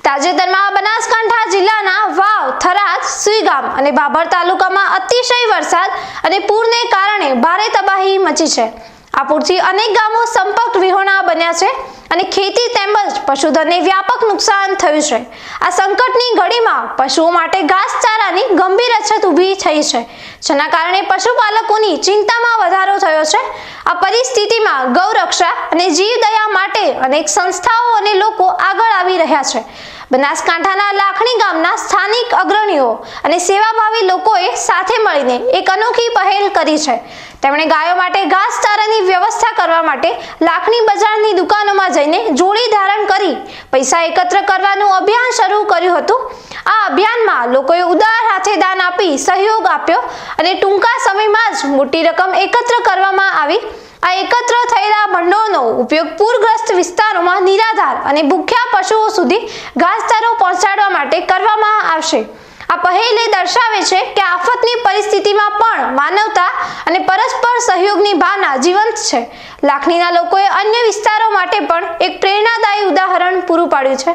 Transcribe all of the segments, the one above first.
તાજેતરમાં બનાસકાંઠા જિલ્લાના વાવ, થરાદ, સુઈગામ અને બાબર તાલુકામાં અતિશય વરસાદ અને પૂરને કારણે ભારે તબાહી મચી છે. આ પૂરથી અનેક ગામો સંપર્ક વિહોણા બન્યા છે. અને ખેતી તેમજ પશુધનને વ્યાપક નુકસાન થયું છે. આ સંકટની ઘડીમાં પશુઓ માટે ઘાસચારાની ગંભીર અછત ઊભી થઈ છે. જેના કારણે પશુપાલકોની ચિંતામાં વધારો થયો છે. આ પરિસ્થિતિમાં ગૌરક્ષા અને જીવદયા માટે અનેક સંસ્થાઓ અને લોકો આગળ આવી રહ્યા છે. બનાસકાંઠાના લાખણી ગામના સ્થાનિક અગ્રણીઓ અને સેવાભાવી લોકોએ સાથે મળીને એક અનોખી પહેલ કરી છે. તેમણે ગાયો માટે ઘાસચારાની વ્યવસ્થા કરવા માટે લાખણી બજારની દુકાનોમાં જઈને જોડી ધારણ કરી પૈસા એકત્ર કરવાનું અભિયાન શરૂ કર્યું હતું. આ અભિયાનમાં લોકોએ ઉદાર હાથે દાન આપી સહયોગ આપ્યો અને ટૂંકા સમયમાં જ મોટી રકમ એકત્ર કરવામાં આવી. આ એકત્ર થયેલા ભંડોળનો ઉપયોગ પૂરગ્રસ્ત વિસ્તારોમાં નિરાધાર અને ભૂખ્યા પશુઓ સુધી ઘાસચારો પહોંચાડવા માટે કરવામાં આવશે. આ પહેલે દર્શાવે છે કે આફતની માનવતા અને પરસ્પર સહયોગની ભાવના જીવંત છે. લાખણીના લોકોએ અન્ય વિસ્તારો માટે પણ એક પ્રેરણાદાયી ઉદાહરણ પૂરું પાડ્યું છે.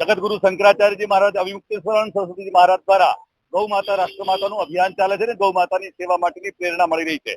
જગતગુરુ શંકરાચાર્યજી મહારાજ અવિમુક્તેશ્વરાનંદ સરસ્વતીજી મહારાજ દ્વારા ગૌ માતા રાષ્ટ્રમાતાનું અભિયાન ચાલે છે ને ગૌ માતાની સેવા માટેની પ્રેરણા મળી રહી છે.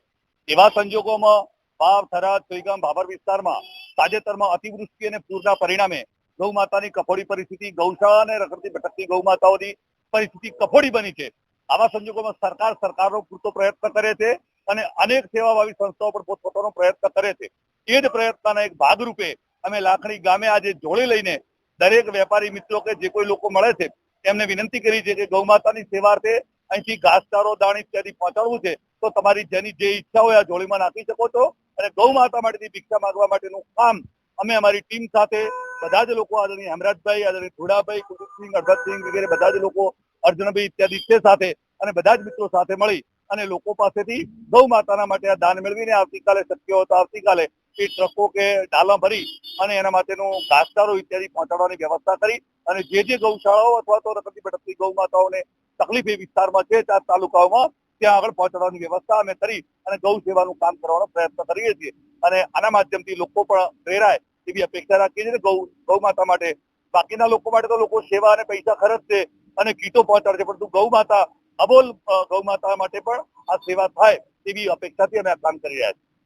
એવા સંજોગોમાં વાવ, થરાદ, સુઈગામ, ભાભર વિસ્તારમાં તાજેતરમાં અતિવૃષ્ટિ અને પૂરના પરિણામે ગૌ માતાની કફોડી પરિસ્થિતિ ગૌશાળા અને રખડતી ભટકતી ગૌ માતાઓની પરિસ્થિતિ કફોડી બની છે. આવા સંજોગોમાં સરકાર સરકારનો પૂરતો પ્રયત્ન કરે છે અને અનેક સેવાભાવી સંસ્થાઓ પણ પોતપોતાનો પ્રયત્ન કરે છે. એ જ પ્રયત્નના એક ભાગરૂપે અમે લાખણી ગામે આજે જોડે લઈને દરેક વેપારી મિત્રો કે જે કોઈ લોકો મળે છે એમને વિનંતી કરી છે કે ગૌ માતાની સેવાર્થે અહીંથી ઘાસચારો, દાણ ઇત્યાદિ પહોંચાડવું છે, તો તમારી જેની જે ઈચ્છા હોય આ જોડીમાં નાખી શકો છો અને ગૌ માતા માટેની ભિક્ષા માંગવા માટેનું કામ અમે અમારી ટીમ સાથે બધા જ લોકો આદરણીય હેમરાજભાઈ, આદરણીય ધુડાભાઈ કુલદીપસિંહ હરભતસિંહ વગેરે બધા જ લોકો અર્જુનભાઈ ઇત્યાદિ તે સાથે અને બધા જ મિત્રો સાથે મળી અને લોકો પાસેથી ગૌ માતાના માટે આ દાન મેળવીને આવતીકાલે શક્ય હોય તો આવતીકાલે એ ટ્રકો કે ડાલા ભરી અને એના માટેનું ઘાસચારો ઇત્યાદિ પહોંચાડવાની વ્યવસ્થા કરી અને જે જે ગૌશાળાઓ અથવા તો રખડતી ભટકતી ગૌ માતાઓને તકલીફ એ વિસ્તારમાં છે ચાર તાલુકાઓમાં ત્યાં આગળ પહોંચાડવાની વ્યવસ્થા અમે કરી અને ગૌ સેવાનું કામ કરવાનો પ્રયત્ન કરીએ છીએ. અને આના માધ્યમથી લોકો પણ પ્રેરાય એવી અપેક્ષા રાખીએ છીએ ગૌ ગૌ માતા માટે. બાકીના લોકો માટે તો લોકો સેવા અને પૈસા ખર્ચશે. અને કીટો પહોંચાડશે પરંતુ ગૌ માતા અબોલ ગૌ માતા માટે પણ આ સેવા થાય તેવી અપેક્ષાથી અમે કામ કરી રહ્યા છીએ.